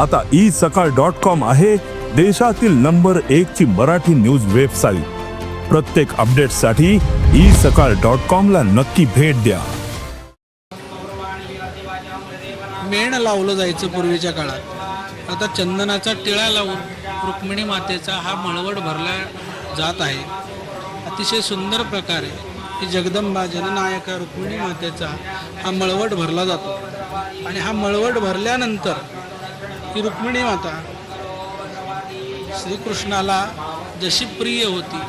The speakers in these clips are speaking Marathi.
आता ई सकाळ डॉट कॉम आहे देशातील नंबर एक ची मराठी न्यूज वेबसाईट. प्रत्येक अपडेटसाठी ई सकाळ डॉट कॉम ला नक्की भेट द्या. मेण लावलं जायचं पूर्वीच्या काळात. आता चंदनाचा टिळा लावून रुक्मिणी मातेचा हा मळवट भरला जात आहे. अतिशय सुंदर प्रकारे जगदंबा जननायका रुक्मिणी मातेचा हा मळवट भरला जातो. आणि हा मळवट भरल्यानंतर ही रुक्मिणी माता श्रीकृष्णाला जशी प्रिय होती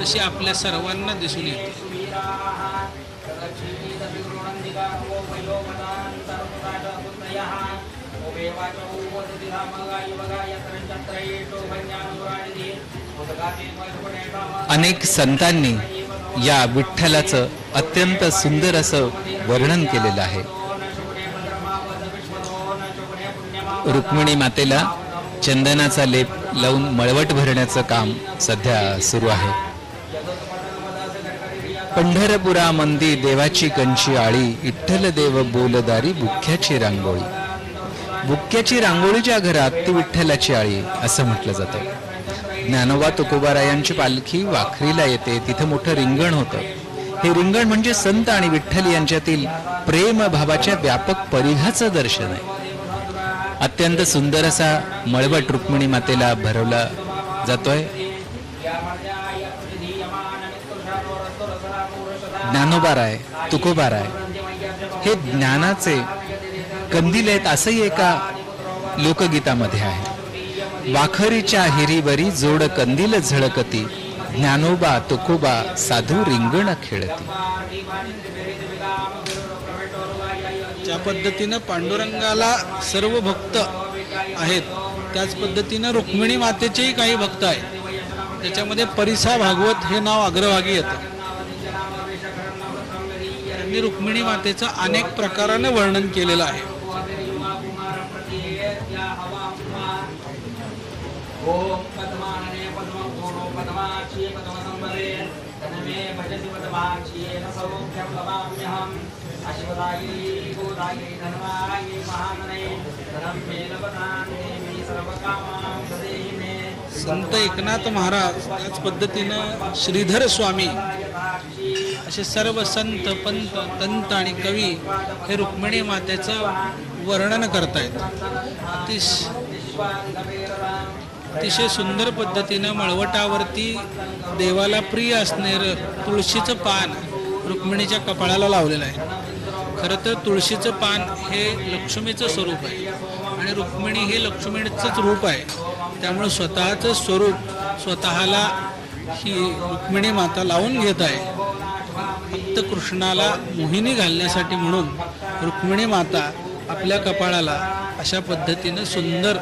तशी आपल्या सर्वांना दिसून येते. अनेक संतांनी या विठ्ठलाचं अत्यंत सुंदर असं वर्णन केलेलं आहे. रुक्मिणी मातेला चंदनाचा लेप लावून मळवट भरण्याचं काम सध्या सुरू आहे. पंढरपुरा मंदी देवाची कंची आळी विठ्ठल देव बोलदारी बुख्याची रांगोळी. बुक्क्याची रांगोळीच्या घरात ती विठ्ठलाची आळी असं म्हटलं जातं. ज्ञानोबा तुकोबारायांची पालखी वाखरीला येते तिथं मोठं रिंगण होतं. हे रिंगण म्हणजे संत आणि विठ्ठल यांच्यातील प्रेम भावाच्या व्यापक परिघाचं दर्शन आहे. अत्यंत सुंदर असा मळवट रुक्मिणी मातेला भरवला जातोय. ज्ञानोबाराय तुकोबाराय हे ज्ञानाचे कंदील आहेत असंही एका लोकगीतामध्ये आहे. वाखरीच्या हिरीवरी जोड कंदील झळकती ज्ञानोबा तुकोबा साधू रिंगण खेळती. ज्या पद्धतीनं पांडुरंगाला सर्व भक्त आहेत त्याच पद्धतीनं रुक्मिणी मातेचेही काही भक्त आहेत. त्याच्यामध्ये परिसा भागवत हे नाव अग्रभागी येतं. त्यांनी रुक्मिणी मातेचं अनेक प्रकाराने वर्णन केलेलं आहे. ओम सौख्यं धनं मे मे सर्वकामां मे संत एकनाथ महाराज त्याच पद्धतीनं श्रीधर स्वामी असे सर्व संत पंत तंत आणि कवी हे रुक्मिणी मातेचं वर्णन करतायत. अतिश अतिशय सुंदर पद्धतीनं मळवटावरती देवाला प्रिय असणारं तुळशीचं पान रुक्मिणीच्या कपाळाला लावलेलं आहे. खरं तर तुळशीचं पान हे लक्ष्मीचं स्वरूप आहे. आणि रुक्मिणी हे लक्ष्मीचंच रूप आहे. त्यामुळे स्वतःचं स्वरूप स्वतःला ही रुक्मिणी माता लावून घेत आहे. फक्त कृष्णाला मोहिनी घालण्यासाठी म्हणून रुक्मिणी माता आपल्या कपाळाला अशा पद्धतीनं सुंदर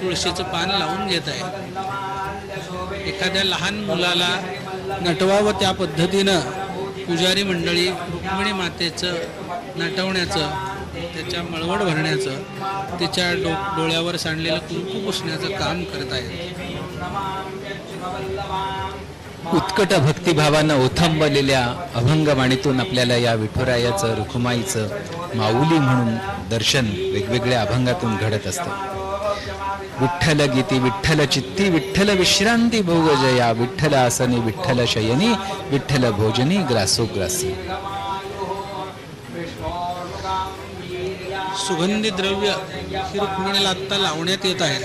तुळशीचं पान लावून घेत आहे. एखाद्या लहान मुलाला नटवावं त्या पद्धतीनं पुजारी मंडळी रुक्मिणी मातेचं नटवण्याचं त्याच्या मळवड भरण्याचं तिच्या डो डोळ्यावर सांडलेलं कुंकू पुसण्याचं काम करत आहेत. उत्कट भक्तिभावानं ओथंबलेल्या अभंगवाणीतून आपल्याला या विठुरायाचं रुखुमाईचं माऊली म्हणून दर्शन वेगवेगळ्या अभंगातून घडत असतं. विठ्ठल गीति विठ्ठल चित्ती विठ्ठल विश्रांति भोग जया विठ्ठल आसनी विठ्ठल शयनी विठ्ठल भोजनी ग्रासोग्रासी सुगंधी द्रव्य ही रुक्मिणीला आत्ता लावण्यात येत आहेत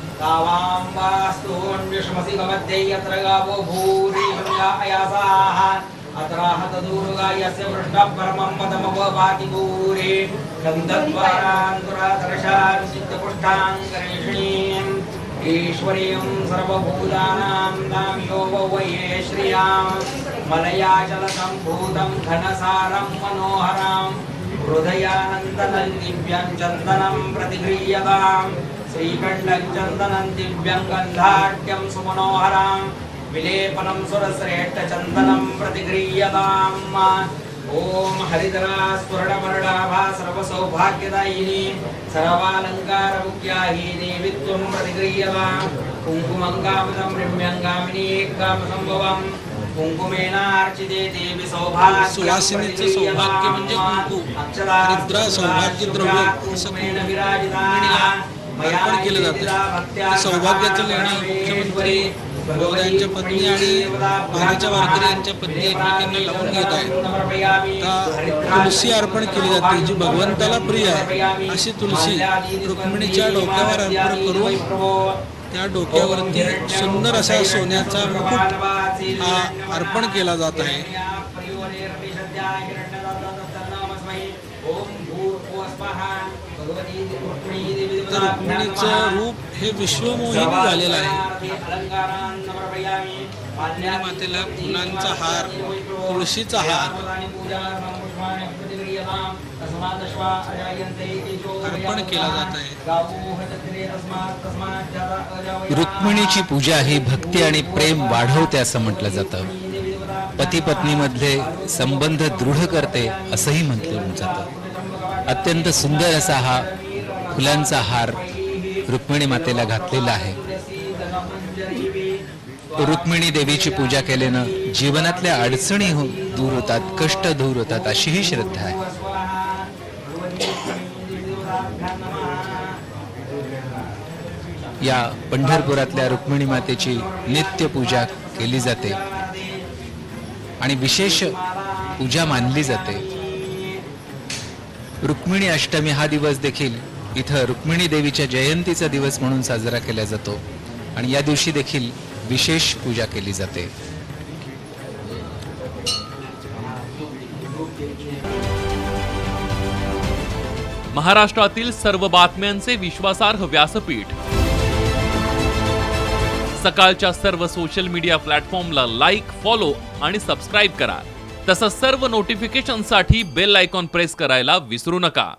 तावाम्बास्तून्विषमसि गमध्ये यत्र गावो भूरि अयासाः अत्राहतदूरुगायस्य पृष्ठः परमं पदमवभाति भूरि गन्धद्वारान्तुरादर्शान् सिद्धपुष्टाङ्गरेषीम् ईश्वरीयं सर्वभूतानां नाम्यो वये श्रियां मलयाचलसम्भूतं घनसारं मनोहरां हृदयानन्दनं दिव्यं चन्दनं प्रतिगृह्यतां श्रीकण्ठं चन्दनं दिव्यं गन्धाढ्यं सुमनोहरां विलेपनं सुरश्रेष्ठचन्दनं प्रतिगृह्यताम् ॐ हरिद्रा स्वर्णवर्णाभा सर्वसौभाग्यदायिनी सर्वालङ्कारमुख्याही देवी त्वं प्रतिगृह्यतां कुङ्कुमङ्गामृतं रम्यङ्गामिनी कामसम्भवं कुङ्कुमेनार्चिते देवी सौभाग्यं सुवासिनीचं सौभाग्य म्हणजे कुंकू. हरिद्रा सौभाग्य द्रव्य असं कुंकुमणीला अर्पण केलं जातं. सौभाग्याचं लेणं मुख्यमंत्री गौऱ्यांच्या पत्नी आणि बालाच्या वारकरी यांच्या पत्नी एकमेकांना लावून घेत आहेत. तुलसी अर्पण केली जाते जी भगवंताला प्रिय आहे. अशी तुलसी रुक्मिणीच्या डोक्यावर अर्पण करून त्या डोक्यावरती सुंदर असा सोन्याचा मुकुट हा अर्पण केला जात आहे. तर रुक्मिणीचं रूप हे विश्वमोहिनी झालेलं आहे. रुक्मिणी मातेला फुलांचा हार तुळशीचा हार. अर्पण केला जात आहे. रुक्मिणीची पूजा ही भक्ती आणि प्रेम वाढवते असं म्हटलं जातं. पती पत्नीमधले संबंध दृढ करते असंही म्हटलं जातं. अत्यंत सुंदर असा हा फुलांचा हार रुक्मिणी मातेला घातलेला आहे. रुक्मिणी देवीची पूजा केल्यानं जीवनातल्या अडचणी हो- दूर होतात कष्ट दूर होतात अशी ही श्रद्धा आहे. या पंढरपुरातल्या रुक्मिणी मातेची नित्य पूजा केली जाते आणि विशेष पूजा मानली जाते. रुक्मिणी अष्टमी हा दिवस देखील इथं रुक्मिणी देवीच्या जयंतीचा दिवस म्हणून साजरा केला जातो आणि या दिवशी देखील विशेष पूजा केली जाते. महाराष्ट्रातील सर्व बातम्यांचे विश्वासार्ह व्यासपीठ. सकाळच्या सर्व सोशल मीडिया प्लॅटफॉर्मला लाईक फॉलो आणि सबस्क्राईब करा. तसंच सर्व नोटिफिकेशनसाठी बेल आयकॉन प्रेस करायला विसरू नका.